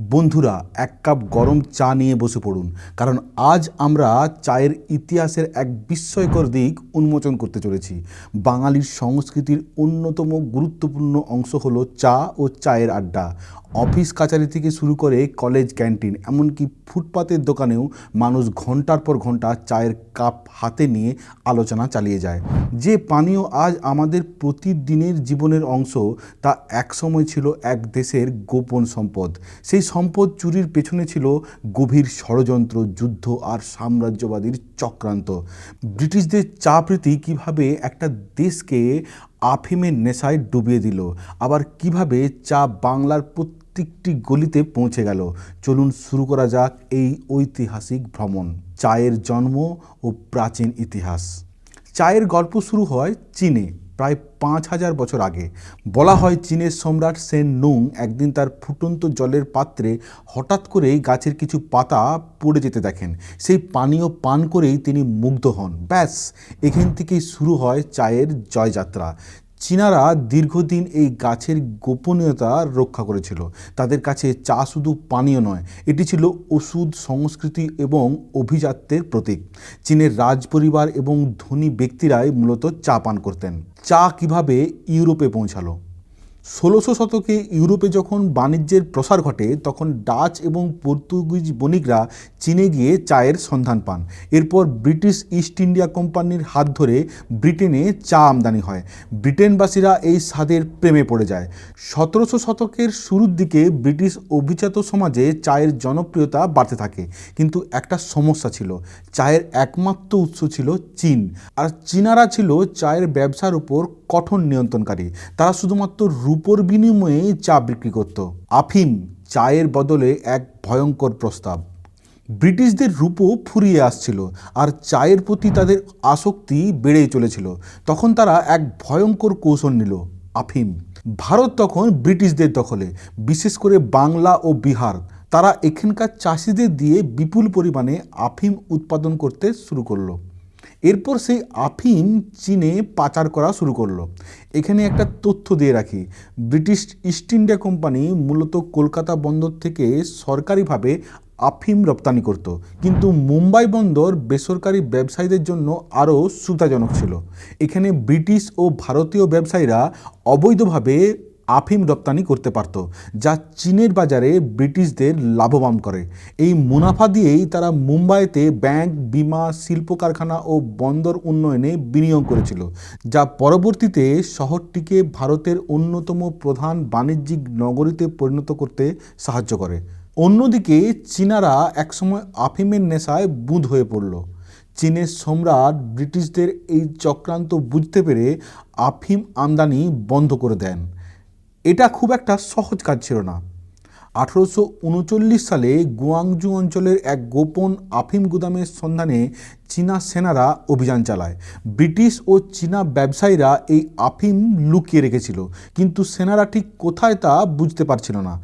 বন্ধুরা, এক কাপ গরম চা নিয়ে বসে পড়ুন। কারণ আজ আমরা চায়ের ইতিহাসের এক বিস্ময়কর দিক উন্মোচন করতে চলেছি। বাঙালির সংস্কৃতির অন্যতম গুরুত্বপূর্ণ অংশ হলো চা ও চায়ের আড্ডা। অফিস কাচারি থেকে শুরু করে কলেজ ক্যান্টিন, এমনকি ফুটপাতের দোকানেও মানুষ ঘণ্টার পর ঘণ্টা চায়ের কাপ হাতে নিয়ে আলোচনা চালিয়ে যায়। যে পানীয় আজ আমাদের প্রতিদিনের জীবনের অংশ, তা একসময় ছিল এক দেশের গোপন সম্পদ। সেই সম্পদ চুরির পেছনে ছিল গভীর ষড়যন্ত্র, যুদ্ধ আর সাম্রাজ্যবাদীর চক্রান্ত। ব্রিটিশদের চা প্রীতি কীভাবে একটা দেশকে আফিমের নেশায় ডুবিয়ে দিল, আবার কীভাবে চা বাংলার প্রত্যেকটি গলিতে পৌঁছে গেল। চলুন শুরু করা যাক এই ঐতিহাসিক ভ্রমণ, চায়ের জন্ম ও প্রাচীন ইতিহাস। চায়ের গল্প শুরু হয় চীনে, প্রায় পাঁচ হাজার বছর আগে। বলা হয় চীনের সম্রাট সেন নুং একদিন তার ফুটন্ত জলের পাত্রে হঠাৎ করেই গাছের কিছু পাতা পড়ে যেতে দেখেন। সেই পানীয় পান করেই তিনি মুগ্ধ হন। ব্যাস, এখান থেকেই শুরু হয় চায়ের জয়যাত্রা। চীনারা দীর্ঘদিন এই গাছের গোপনীয়তা রক্ষা করেছিল। তাদের কাছে চা শুধু পানীয় নয়, এটি ছিল ওষুধ, সংস্কৃতি এবং অভিজাত্যের প্রতীক। চীনের রাজপরিবার এবং ধনী ব্যক্তিরাই মূলত চা পান করতেন। চা কীভাবে ইউরোপে পৌঁছালো? ষোলোশো শতকে ইউরোপে যখন বাণিজ্যের প্রসার ঘটে, তখন ডাচ এবং পর্তুগিজ বণিকরা চীনে গিয়ে চায়ের সন্ধান পান। এরপর ব্রিটিশ ইস্ট ইন্ডিয়া কোম্পানির হাত ধরে ব্রিটেনে চা আমদানি হয়। ব্রিটেনবাসীরা এই স্বাদের প্রেমে পড়ে যায়। সতেরোশো শতকের শুরুর দিকে ব্রিটিশ অভিজাত সমাজে চায়ের জনপ্রিয়তা বাড়তে থাকে। কিন্তু একটা সমস্যা ছিল, চায়ের একমাত্র উৎস ছিল চীন। আর চীনারা ছিল চায়ের ব্যবসার উপর কঠোর নিয়ন্ত্রণকারী। তারা শুধুমাত্র রূপোর বিনিময়ে চা বিক্রি করত। আফিম চায়ের বদলে এক ভয়ঙ্কর প্রস্তাব। ব্রিটিশদের রূপও ফুরিয়ে আসছিল আর চায়ের প্রতি তাদের আসক্তি বেড়েই চলেছিল। তখন তারা এক ভয়ঙ্কর কৌশল নিল, আফিম। ভারত তখন ব্রিটিশদের দখলে, বিশেষ করে বাংলা ও বিহার। তারা এখানকার চাষিদের দিয়ে বিপুল পরিমাণে আফিম উৎপাদন করতে শুরু করল। এরপর সেই আফিম চীনে পাচার করা শুরু করল। এখানে একটা তথ্য দিয়ে রাখি, ব্রিটিশ ইস্ট ইন্ডিয়া কোম্পানি মূলত কলকাতা বন্দর থেকে সরকারিভাবে আফিম রপ্তানি করত। কিন্তু মুম্বাই বন্দর বেসরকারি ব্যবসায়ীদের জন্য আরও সুবিধাজনক ছিল। এখানে ব্রিটিশ ও ভারতীয় ব্যবসায়ীরা অবৈধভাবে আফিম রপ্তানি করতে পারত, যা চীনের বাজারে ব্রিটিশদের লাভবান করে। এই মুনাফা দিয়েই তারা মুম্বাইতে ব্যাংক, বিমা শিল্প কারখানা ও বন্দর উন্নয়নে বিনিয়োগ করেছিল, যা পরবর্তীতে শহরটিকে ভারতের অন্যতম প্রধান বাণিজ্যিক নগরীতে পরিণত করতে সাহায্য করে। অন্যদিকে চীনারা একসময় আফিমের নেশায় বুঁদ হয়ে পড়ল। চীনের সম্রাট ব্রিটিশদের এই চক্রান্ত বুঝতে পেরে আফিম আমদানি বন্ধ করে দেন। এটা খুব একটা সহজ কাজ ছিল না। আঠেরোশো উনচল্লিশ সালে গুয়াংজু অঞ্চলের এক গোপন আফিম গুদামের সন্ধানে চীনা সেনারা অভিযান চালায়। ব্রিটিশ ও চীনা ব্যবসায়ীরা এই আফিম লুকিয়ে রেখেছিল, কিন্তু সেনারা ঠিক কোথায় তা বুঝতে পারছিল না।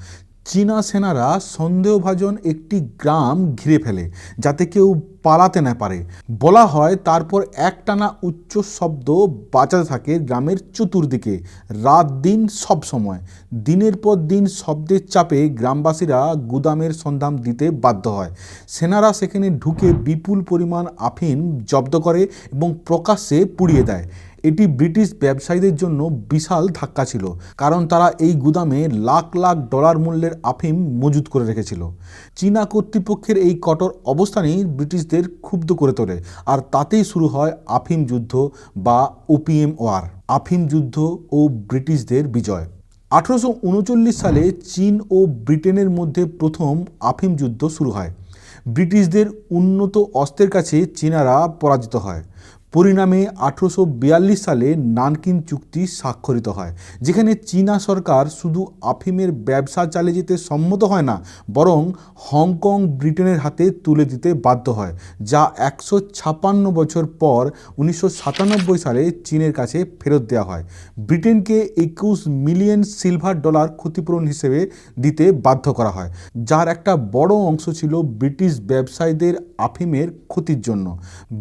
চীনা সেনারা সন্দেহভাজন একটি গ্রাম ঘিরে ফেলে, যাতে কেউ পালাতে না পারে। বলা হয়, তারপর একটানা উচ্চ শব্দ বাজাতে থাকে গ্রামের চতুর্দিকে। রাত দিন সব সময়। দিনের পর দিন শব্দের চাপে গ্রামবাসীরা গুদামের সন্ধান দিতে বাধ্য হয়। সেনারা সেখানে ঢুকে বিপুল পরিমাণ আফিম জব্দ করে এবং প্রকাশ্যে পুড়িয়ে দেয়। এটি ব্রিটিশ ব্যবসায়ীদের জন্য বিশাল ধাক্কা ছিল, কারণ তারা এই গুদামে লাখ লাখ ডলার মূল্যের আফিম মজুত করে রেখেছিল। চীনা কর্তৃপক্ষের এই কঠোর অবস্থানই ব্রিটিশদের ক্ষুব্ধ করে তোলে, আর তাতেই শুরু হয় আফিম যুদ্ধ বা ওপিএম ওয়ার আফিম যুদ্ধ ও ব্রিটিশদের বিজয়। আঠারোশো উনচল্লিশ সালে চীন ও ব্রিটেনের মধ্যে প্রথম আফিম যুদ্ধ শুরু হয়। ব্রিটিশদের উন্নত অস্ত্রের কাছে চীনারা পরাজিত হয়। পরিণামে আঠেরোশো বিয়াল্লিশ সালে নানকিন চুক্তি স্বাক্ষরিত হয়, যেখানে চীনা সরকার শুধু আফিমের ব্যবসা চালিয়ে যেতে সম্মত হয় না, বরং হংকং ব্রিটেনের হাতে তুলে দিতে বাধ্য হয়, যা একশো ছাপান্ন বছর পর উনিশশো সাতানব্বই সালে চীনের কাছে ফেরত দেওয়া হয়। ব্রিটেনকে একুশ মিলিয়ন সিলভার ডলার ক্ষতিপূরণ হিসেবে দিতে বাধ্য করা হয়, যার একটা বড় অংশ ছিল ব্রিটিশ ব্যবসায়ীদের আফিমের ক্ষতির জন্য।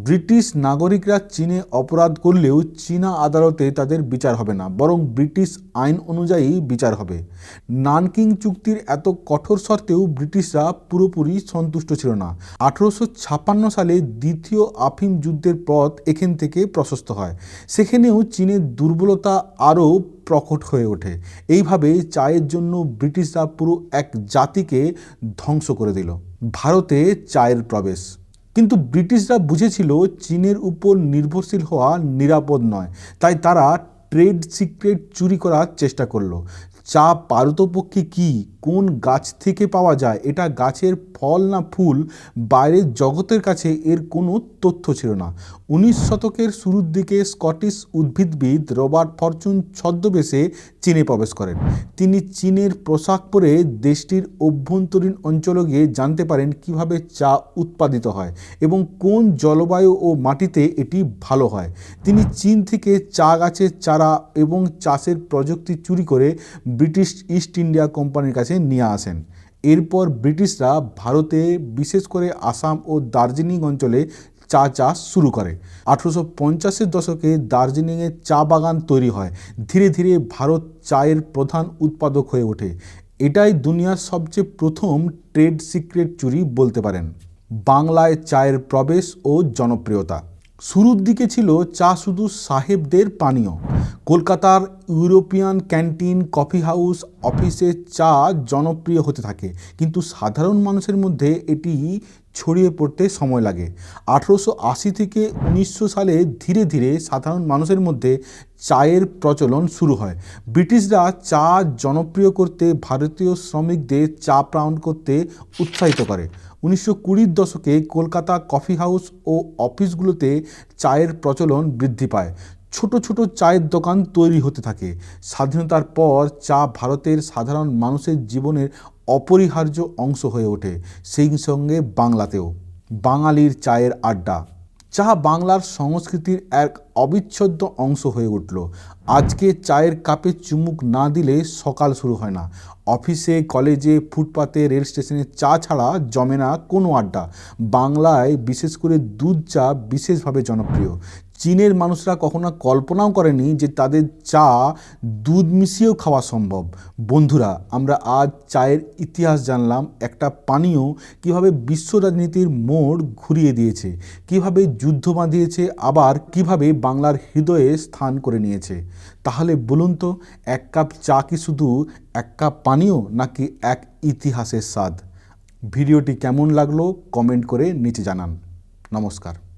ব্রিটিশ নাগরিকরা চীনে অপরাধ করলেও চীনা আদালতে তাদের বিচার হবে না, বরং ব্রিটিশ আইন অনুযায়ী বিচার হবে। নানকিং চুক্তির এত কঠোর শর্তেও ব্রিটিশরা পুরোপুরি সন্তুষ্ট ছিল না। আঠেরোশো ছাপ্পান্ন সালে দ্বিতীয় আফিম যুদ্ধের পথ এখান থেকে প্রশস্ত হয়। সেখানেও চীনের দুর্বলতা আরও প্রকট হয়ে ওঠে। এইভাবে চায়ের জন্য ব্রিটিশরা পুরো এক জাতিকে ধ্বংস করে দিল। ভারতে চায়ের প্রবেশ। কিন্তু ব্রিটিশরা বুঝেছিল চীনের উপর নির্ভরশীল হওয়া নিরাপদ নয়, তাই তারা ট্রেড সিক্রেট চুরি করার চেষ্টা করল। চা পারতপক্ষে কি, কোন গাছ থেকে পাওয়া যায়, এটা গাছের ফল না ফুল, বাইরের জগতের কাছে এর কোনো তথ্য ছিল না। উনিশ শতকের শুরুর দিকে স্কটিশ উদ্ভিদবিদ রবার্ট ফরচুন ছদ্মবেশে চীনে প্রবেশ করেন। তিনি চীনের পোশাক পরে দেশটির অভ্যন্তরীণ অঞ্চলে গিয়ে জানতে পারেন কীভাবে চা উৎপাদিত হয় এবং কোন জলবায়ু ও মাটিতে এটি ভালো হয়। তিনি চীন থেকে চা গাছের চারা এবং চাষের প্রযুক্তি চুরি করে ব্রিটিশ ইস্ট ইন্ডিয়া কোম্পানির কাছে নিয়ে আসেন। এরপর ব্রিটিশরা ভারতে, বিশেষ করে আসাম ও দার্জিলিং অঞ্চলে চা চাষ শুরু করে। আঠেরোশো পঞ্চাশের দশকে দার্জিলিংয়ে চা বাগান তৈরি হয়। ধীরে ধীরে ভারত চায়ের প্রধান উৎপাদক হয়ে ওঠে। এটাই দুনিয়ার সবচেয়ে প্রথম ট্রেড সিক্রেট চুরি বলতে পারেন। বাংলায় চায়ের প্রবেশ ও জনপ্রিয়তা। শুরুর দিকে ছিল চা শুধু সাহেবদের পানীয়। কলকাতার ইউরোপিয়ান ক্যান্টিন কফি হাউস অফিসে চা জনপ্রিয় হতে থাকে। কিন্তু সাধারণ মানুষের মধ্যে এটি ছড়িয়ে পড়তে সময় লাগে। আঠেরোশো আশি থেকে উনিশশো সালে ধীরে ধীরে সাধারণ মানুষের মধ্যে চায়ের প্রচলন শুরু হয়। ব্রিটিশরা চা জনপ্রিয় করতে ভারতীয় শ্রমিকদের চা পাউন্ড করতে উৎসাহিত করে। উনিশশো কুড়ির দশকে কলকাতা কফি হাউস ও অফিসগুলোতে চায়ের প্রচলন বৃদ্ধি পায়। ছোট ছোট চায়ের দোকান তৈরি হতে থাকে। স্বাধীনতার পর চা ভারতের সাধারণ মানুষের জীবনের অপরিহার্য অংশ হয়ে ওঠে। সেই সঙ্গে বাংলাতেও। বাঙালির চায়ের আড্ডা। চা বাংলার সংস্কৃতির এক অবিচ্ছেদ্য অংশ হয়ে উঠল। আজকে চায়ের কাপে চুমুক না দিলে সকাল শুরু হয় না। অফিসে, কলেজে, ফুটপাতে, রেল স্টেশনে চা ছাড়া জমে না কোনো আড্ডা। বাংলায় বিশেষ করে দুধ চা বিশেষভাবে জনপ্রিয়। চীনের মানুষরা কখনো কল্পনাও করেনি যে তাদের চা দুধ মিশিয়েও খাওয়া সম্ভব। বন্ধুরা, আমরা আজ চায়ের ইতিহাস জানলাম, একটা পানীয় কীভাবে বিশ্ব রাজনীতির মোড় ঘুরিয়ে দিয়েছে, কীভাবে যুদ্ধ বাঁধিয়েছে, আবার কীভাবে বাংলার হৃদয়ে স্থান করে নিয়েছে। তাহলে বলুন তো, এক কাপ চা কি শুধু এক কাপ পানীয়, নাকি এক ইতিহাসের স্বাদ? ভিডিওটি কেমন লাগল কমেন্ট করে নিচে জানান। নমস্কার।